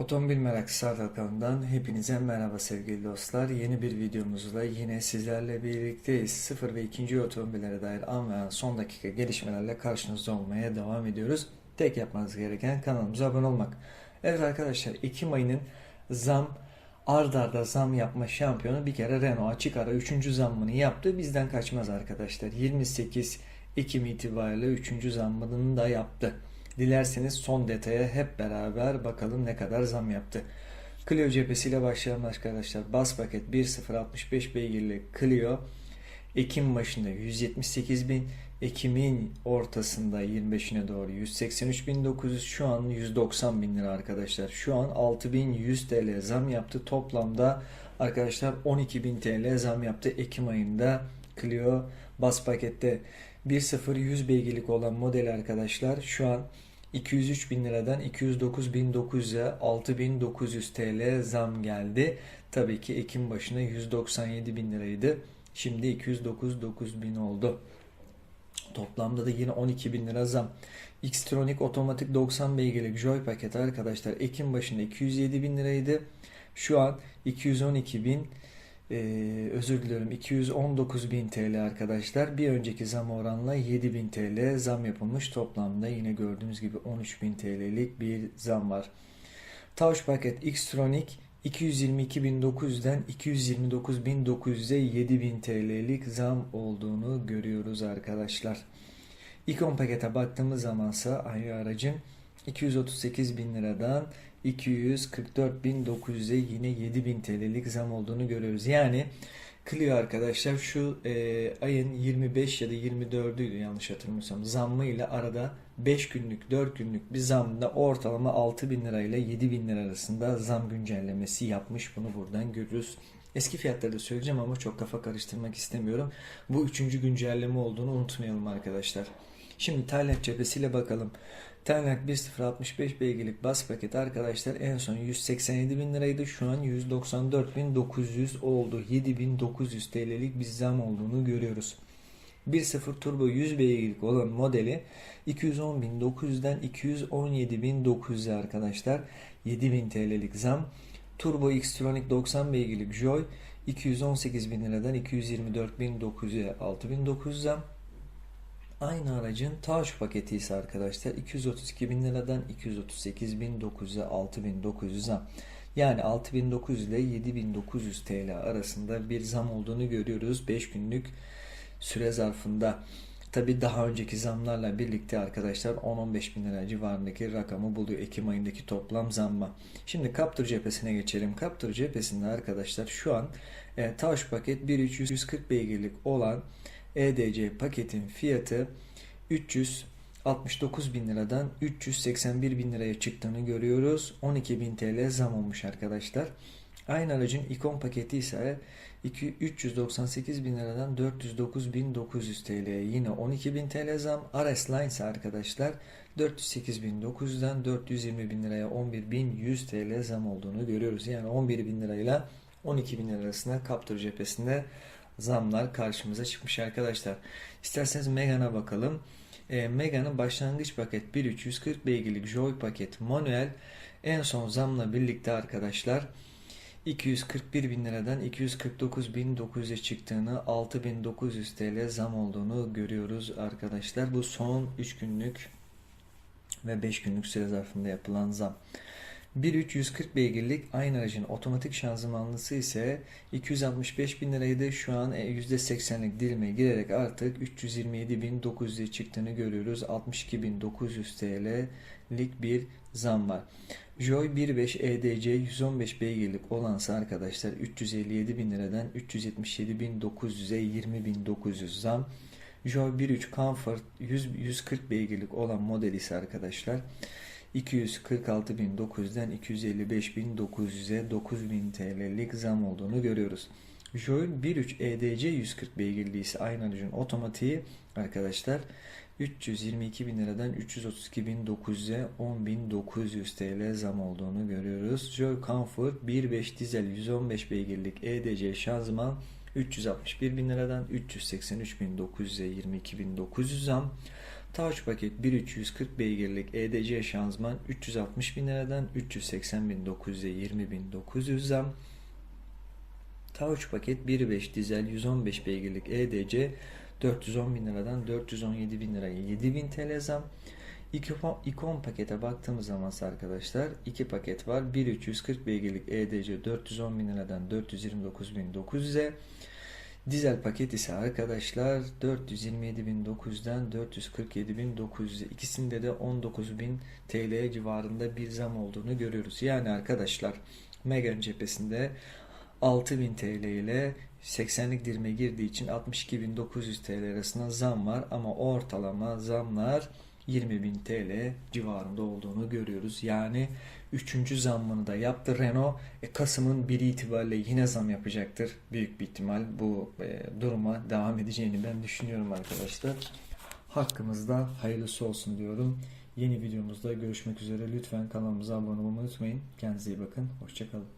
Otomobil Meraklısı kanalından hepinize merhaba sevgili dostlar. Yeni bir videomuzla yine sizlerle birlikteyiz. Sıfır ve ikinci otomobillere dair an ve an son dakika gelişmelerle karşınızda olmaya devam ediyoruz. Tek yapmanız gereken kanalımıza abone olmak. Evet arkadaşlar Ekim ayının zam ard arda zam yapma şampiyonu bir kere Renault açık ara 3. zammını yaptı. Bizden kaçmaz arkadaşlar. 28 Ekim itibariyle 3. zammını da yaptı. Dilerseniz son detaya hep beraber bakalım ne kadar zam yaptı. Clio cephesiyle başlayalım arkadaşlar. Bas paket 1.065 beygirli Clio Ekim başında 178 bin, Ekim'in ortasında 25'ine doğru 183.900 şu an 190 bin lira arkadaşlar. Şu an 6100 TL zam yaptı. Toplamda arkadaşlar 12.000 TL zam yaptı Ekim ayında Clio bas pakette 1.0 100 beygirlik olan model arkadaşlar şu an 203 bin liradan 209.900'e 6.900 TL zam geldi. Tabii ki Ekim başına 197 bin liraydı. Şimdi 209 bin oldu. Toplamda da yine 12 bin lira zam. Xtronic otomatik 90 beygirlik Joy paket arkadaşlar Ekim başında 207 bin liraydı. Şu an 212 bin ee, özür diliyorum 219 bin TL arkadaşlar. Bir önceki zam oranla 7 bin TL zam yapılmış. Toplamda yine gördüğünüz gibi 13 bin TL'lik bir zam var. Tauş paket Xtronic 222.900'den 229.900'e 7.000 TL'lik zam olduğunu görüyoruz arkadaşlar. İkon pakete baktığımız zamansa aynı aracın 238.000 liradan 244.900'e yine 7.000 TL'lik zam olduğunu görüyoruz. Yani Clio arkadaşlar şu e, ayın 25 ya da 24'üydü yanlış hatırlamıyorsam zammı ile arada 5 günlük 4 günlük bir zamda ortalama 6 bin lira ile 7 bin lira arasında zam güncellemesi yapmış. Bunu buradan görürüz. Eski fiyatları da söyleyeceğim ama çok kafa karıştırmak istemiyorum. Bu üçüncü güncelleme olduğunu unutmayalım arkadaşlar. Şimdi Tayland cephesiyle bakalım. Tayland 1065 beygirlik bas paket arkadaşlar en son 187 bin liraydı. Şu an 194.900 oldu. 7900 TL'lik bir zam olduğunu görüyoruz. 1.0 turbo 100 beygirlik olan modeli 210.900'den 217.900'e arkadaşlar 7000 TL'lik zam. Turbo Xtronic 90 beygirlik Joy 218.000 liradan 224.900'e 6.900 zam. Aynı aracın Taş paketi ise arkadaşlar 232 bin liradan 238 bin 900'e 6900 zam. Yani 6900 ile 7900 TL arasında bir zam olduğunu görüyoruz 5 günlük süre zarfında. Tabi daha önceki zamlarla birlikte arkadaşlar 10-15 bin lira civarındaki rakamı buluyor Ekim ayındaki toplam zamma. Şimdi Captur cephesine geçelim. Captur cephesinde arkadaşlar şu an e, Taş paket 1340 beygirlik olan EDC paketin fiyatı 369 bin liradan 381 bin liraya çıktığını görüyoruz. 12 bin TL zam olmuş arkadaşlar. Aynı aracın ikon paketi ise 398 bin liradan 409 bin 900 TL'ye yine 12 bin TL zam. RS Line ise arkadaşlar 408 bin 900'den 420 bin liraya 11 bin 100 TL zam olduğunu görüyoruz. Yani 11 bin lirayla 12 bin lira arasında Captur cephesinde zamlar karşımıza çıkmış arkadaşlar. İsterseniz Megane'a bakalım. E, Megane'ın başlangıç paket 1340 beygirlik Joy paket manuel en son zamla birlikte arkadaşlar 241 bin liradan 249 bin 900'e çıktığını 6900 TL zam olduğunu görüyoruz arkadaşlar. Bu son 3 günlük ve 5 günlük süre zarfında yapılan zam. 1.340 beygirlik aynı aracın otomatik şanzımanlısı ise 265 bin liraydı. Şu an %80'lik e, dilime girerek artık 327.900'e çıktığını görüyoruz. 62.900 TL'lik bir zam var. Joy 1.5 EDC 115 beygirlik olansa arkadaşlar 357 bin liradan 377.900'e 20.900 zam. Joy 1.3 Comfort 100, 140 beygirlik olan model ise arkadaşlar 246.900'den 255.900'e 9.000 TL'lik zam olduğunu görüyoruz. Joy 1.3 EDC 140 beygirli ise aynı aracın otomatiği arkadaşlar 322 bin liradan 332.900'e 10.900 TL zam olduğunu görüyoruz. Joy Comfort 1.5 dizel 115 beygirlik EDC şanzıman 361 bin liradan 383.900'e 22.900 zam. Touch paket 1340 beygirlik EDC şanzıman 360 bin liradan 380 bin 900'e 20 bin 900 zam. Touch paket 1.5 dizel 115 beygirlik EDC 410 bin liradan 417 bin liraya 7 bin TL zam. İkon, ikon pakete baktığımız zaman arkadaşlar iki paket var. 1340 beygirlik EDC 410 bin liradan 429 bin 900'e. Dizel paket ise arkadaşlar 427.900'den 447.900'e ikisinde de 19.000 TL civarında bir zam olduğunu görüyoruz. Yani arkadaşlar Megane cephesinde 6000 TL ile 80'lik dirime girdiği için 62.900 TL arasında zam var ama ortalama zamlar 20.000 TL civarında olduğunu görüyoruz. Yani 3. zammını da yaptı Renault. E, Kasım'ın 1 itibariyle yine zam yapacaktır. Büyük bir ihtimal bu e, duruma devam edeceğini ben düşünüyorum arkadaşlar. Hakkımızda hayırlısı olsun diyorum. Yeni videomuzda görüşmek üzere. Lütfen kanalımıza abone olmayı unutmayın. Kendinize iyi bakın. Hoşçakalın.